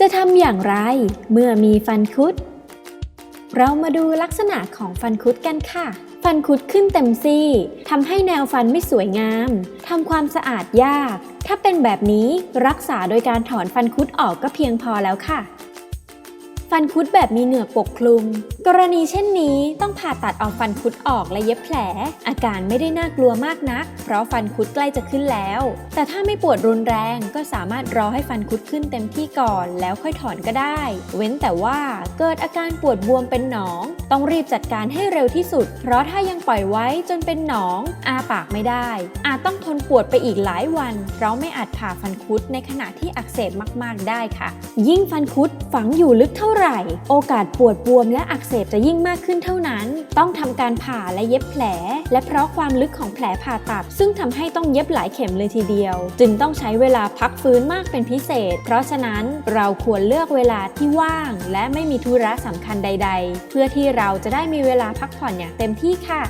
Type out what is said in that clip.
จะทำอย่างไรเมื่อมีฟันคุด เรามาดูลักษณะของฟันคุดกันค่ะ ฟันคุดขึ้นเต็มซี่ทำให้แนวฟันไม่สวยงามทำความสะอาดยาก ถ้าเป็นแบบนี้รักษาโดยการถอนฟันคุดออกก็เพียงพอแล้วค่ะ ฟันคุดแบบมีเหงือกปกคลุม กรณีเช่นนี้ต้องผ่าตัดเอาฟันคุดออกและเย็บแผล อาการไม่ได้น่ากลัวมากนัก เพราะฟันคุดใกล้จะขึ้นแล้ว แต่ถ้าไม่ปวดรุนแรงก็สามารถรอให้ฟันคุดขึ้นเต็มที่ก่อนแล้วค่อยถอนก็ได้ เว้นแต่ว่าเกิดอาการปวดบวมเป็นหนอง ต้องรีบจัดการให้เร็วที่สุด เพราะถ้ายังปล่อยไว้จนเป็นหนอง อาปากไม่ได้ อาจต้องทนปวดไปอีกหลายวัน เพราะไม่อาจผ่าฟันคุดในขณะที่อักเสบมาก ๆได้ค่ะ ยิ่งฟันคุดฝังอยู่ลึกเท่าไหร่ โอกาสปวดบวมและอักเสบจะยิ่งมากขึ้นเท่านั้น ต้องทำการผ่าและเย็บแผล และเพราะความลึกของแผลผ่าตัด ซึ่งทำให้ต้องเย็บหลายเข็มเลยทีเดียว จึงต้องใช้เวลาพักฟื้นมากเป็นพิเศษ เพราะฉะนั้นเราควรเลือกเวลาที่ว่าง และไม่มีธุระสำคัญใด ๆ เพื่อที่เราจะได้มีเวลาพักผ่อนอย่างเต็มที่ค่ะ